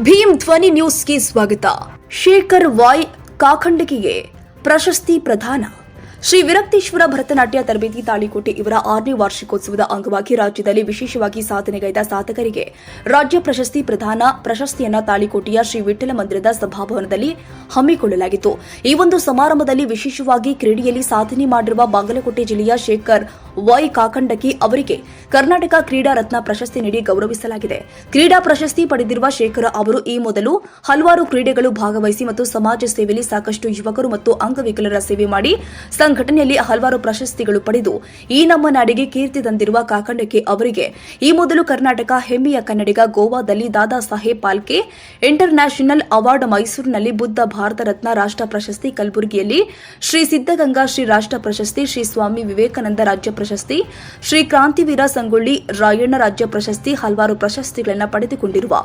ಭೀಮ್ ಧ್ವನಿ ನ್ಯೂಸ್ಗೆ ಸ್ವಾಗತ ಶೇಖರ್ ವಾಯ್ ಕಾಖಂಡಕಿಗೆ ಪ್ರಶಸ್ತಿ ಪ್ರದಾನ ಶ್ರೀ ವಿರಕ್ತೇಶ್ವರ ಭರತನಾಟ್ಯ ತರಬೇತಿ ತಾಳಿಕೋಟೆ ಇವರ ಆರನೇ ವಾರ್ಷಿಕೋತ್ಸವದ ಅಂಗವಾಗಿ ರಾಜ್ಯದಲ್ಲಿ ವಿಶೇಷವಾಗಿ ಸಾಧನೆಗೈದ ಸಾಧಕರಿಗೆ ರಾಜ್ಯ ಪ್ರಶಸ್ತಿ ಪ್ರದಾನ ಪ್ರಶಸ್ತಿಯನ್ನ ತಾಳಿಕೋಟೆಯ ಶ್ರೀ ವಿಠಲ ಮಂದಿರದ ಸಭಾಭವನದಲ್ಲಿ ಹಮ್ಮಿಕೊಳ್ಳಲಾಗಿತ್ತು. ಈ ಒಂದು ಸಮಾರಂಭದಲ್ಲಿ ವಿಶೇಷವಾಗಿ ಕ್ರೀಡೆಯಲ್ಲಿ ಸಾಧನೆ ಮಾಡಿರುವ ಬಾಗಲಕೋಟೆ ಜಿಲ್ಲೆಯ ಶೇಖರ್ ವೈ ಕಾಕಂಡಕಿ ಅವರಿಗೆ ಕರ್ನಾಟಕ ಕ್ರೀಡಾ ರತ್ನ ಪ್ರಶಸ್ತಿ ನೀಡಿ ಗೌರವಿಸಲಾಗಿದೆ. ಕ್ರೀಡಾ ಪ್ರಶಸ್ತಿ ಪಡೆದಿರುವ ಶೇಖರ ಅವರು ಈ ಮೊದಲು ಹಲವಾರು ಕ್ರೀಡೆಗಳು ಭಾಗವಹಿಸಿ ಮತ್ತು ಸಮಾಜ ಸೇವೆಯಲ್ಲಿ ಸಾಕಷ್ಟು ಯುವಕರು ಮತ್ತು ಅಂಗವಿಕಲರ ಸೇವೆ ಮಾಡಿ ಸಂಘಟನೆಯಲ್ಲಿ ಹಲವಾರು ಪ್ರಶಸ್ತಿಗಳು ಪಡೆದು ಈ ನಮ್ಮ ನಾಡಿಗೆ ಕೀರ್ತಿ ತಂದಿರುವ ಕಾಕಂಡಕಿ ಅವರಿಗೆ ಈ ಮೊದಲು ಕರ್ನಾಟಕ ಹೆಮ್ಮೆಯ ಕನ್ನಡಿಗ ಗೋವಾದಲ್ಲಿ Dada Saheb Phalke international award ಮೈಸೂರಿನಲ್ಲಿ ಬುದ್ಧ ಭಾರತ ರತ್ನ ರಾಷ್ಟ್ರ ಪ್ರಶಸ್ತಿ ಕಲಬುರಗಿಯಲ್ಲಿ, ಶ್ರೀ ಸಿದ್ದಗಂಗಾ ಶ್ರೀ ರಾಷ್ಟ್ರ ಪ್ರಶಸ್ತಿ ಶ್ರೀ ಸ್ವಾಮಿ ವಿವೇಕಾನಂದ ರಾಜ್ಯ ಪ್ರಶಸ್ತಿ. ಶ್ರೀ ಕ್ರಾಂತಿವೀರ ಸಂಗೊಳ್ಳಿ, ರಾಯಣ್ಣ ರಾಜ್ಯ ಪ್ರಶಸ್ತಿ, ಹಲವಾರು ಪ್ರಶಸ್ತಿಗಳನ್ನು ಪಡೆದುಕೊಂಡಿರುವ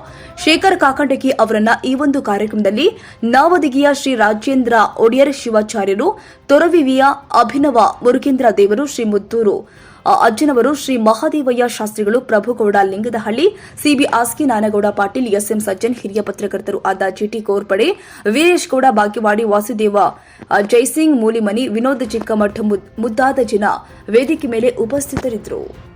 ಶೇಖರ್ ಕಾಕಂಡಕಿ ಅವರನ್ನ ಈ ಒಂದು ಕಾರ್ಯಕ್ರಮದಲ್ಲಿ ನವದಿಗಿಯ ಶ್ರೀ ರಾಜೇಂದ್ರ ಒಡೆಯರ್ ಶಿವಾಚಾರ್ಯರು, ತೊರವಿವಿಯ ಅಭಿನವ ಮುರುಗೇಂದ್ರ ದೇವರು ಶ್ರೀ ಮುತ್ತೂರು ಅಜ್ಜನವರು, ಶ್ರೀ ಮಹಾದೇವಯ್ಯ ಶಾಸ್ತ್ರಿಗಳು, Prabhugouda Lingadahalli, C B Aski Nanagouda Patil, S M Sajjan, ಹಿರಿಯ ಪತ್ರಕರ್ತರು ಆದ ಜಿಟಿ ಕೋರ್ಪಡೆ, ವೀರೇಶ್ ಗೌಡ ಬಾಕಿವಾಡಿ ವಾಸುದೇವ ಜೈಸಿಂಗ್ ಮೂಲಿಮನಿ ವಿನೋದ್ ಚಿಕ್ಕಮಠ ಮುದ್- ಮುದ್ದಾದ ಜನ ವೇದಿಕೆ ಮೇಲೆ ಉಪಸ್ಥಿತರಿದ್ದರು.